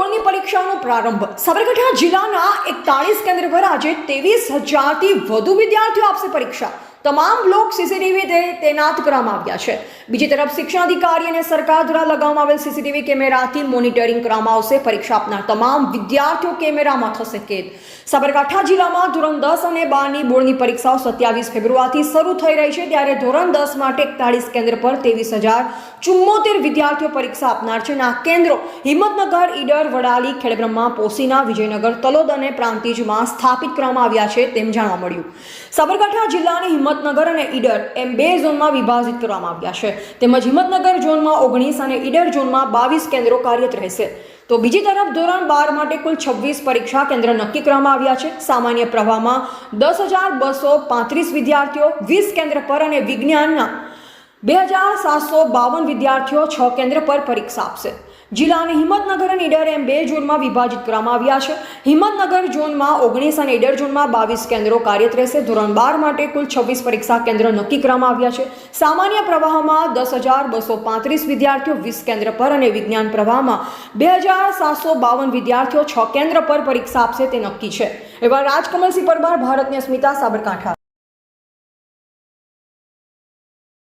બોર્ડની પરીક્ષાનો પ્રારંભ. સાબરકાંઠા જિલ્લાના એકતાળીસ કેન્દ્ર પર આજે ત્રેવીસ હજારથી વધુ વિદ્યાર્થીઓ આપશે પરીક્ષા. તમામ બ્લોક સીસીટીવી તૈનાત કરવામાં આવ્યા છે. બીજી તરફ શિક્ષણ અધિકારી અને સરકાર દ્વારા લગાવવામાં આવેલ સીસીટીવી કેમેરાથી મોનિટરિંગ કરવામાં આવશે. પરીક્ષા આપનાર તમામ વિદ્યાર્થીઓ કેમેરામાં થશે કેદ. સાબરકાંઠા જિલ્લામાં ધોરણ દસ અને બારની બોર્ડની પરીક્ષાઓ સત્યાવીસ ફેબ્રુઆરીથી શરૂ થઈ રહી છે. ત્યારે ધોરણ દસ માટે એકતાળીસ કેન્દ્ર પર ત્રેવીસ હજાર ચુમ્મોતેર વિદ્યાર્થીઓ પરીક્ષા આપનાર છે. આ કેન્દ્રો હિંમતનગર, ઈડર, વડાલી, ખેડબ્રહ્મા, પોસીના, વિજયનગર, તલોદ અને પ્રાંતિજમાં સ્થાપિત કરવામાં આવ્યા છે તેમ જાણવા મળ્યું. સાબરકાંઠા જિલ્લાને હિંમતનગર અને ઈડર એમ બે ઝોનમાં વિભાજિત કરવામાં આવ્યા છે. તેમજ હિંમતનગર ઝોનમાં ઓગણીસ અને ઈડર ઝોનમાં બાવીસ કેન્દ્રો કાર્યરત રહેશે. તો બીજી તરફ ધોરણ બાર માટે કુલ છવ્વીસ પરીક્ષા કેન્દ્ર નક્કી કરવામાં આવ્યા છે. સામાન્ય પ્રવાહમાં દસ હજાર બસો પાંત્રીસ વિદ્યાર્થીઓ વીસ કેન્દ્ર પર અને વિજ્ઞાનના બે હજાર સાતસો બાવન વિદ્યાર્થીઓ છ કેન્દ્ર પર પરીક્ષા આપશે. જિલ્લાને હિંમતનગર અને ઈડર એમ બે ઝોનમાં વિભાજિત કરવામાં આવ્યા છે. હિંમતનગર ઝોનમાં ઓગણીસ અને ઈડર ઝોનમાં બાવીસ કેન્દ્રો કાર્યરત રહેશે. ધોરણ બાર માટે કુલ છવ્વીસ પરીક્ષા કેન્દ્ર નક્કી કરવામાં આવ્યા છે. સામાન્ય પ્રવાહમાં દસ હજાર બસો પાંત્રીસ વિદ્યાર્થીઓ વીસ કેન્દ્ર પર અને વિજ્ઞાન પ્રવાહમાં બે હજાર સાતસો બાવન વિદ્યાર્થીઓ છ કેન્દ્ર પર પરીક્ષા આપશે તે નક્કી છે. એવા રાજકમલસિંહ પરમાર, ભારતની અસ્મિતા, સાબરકાંઠા.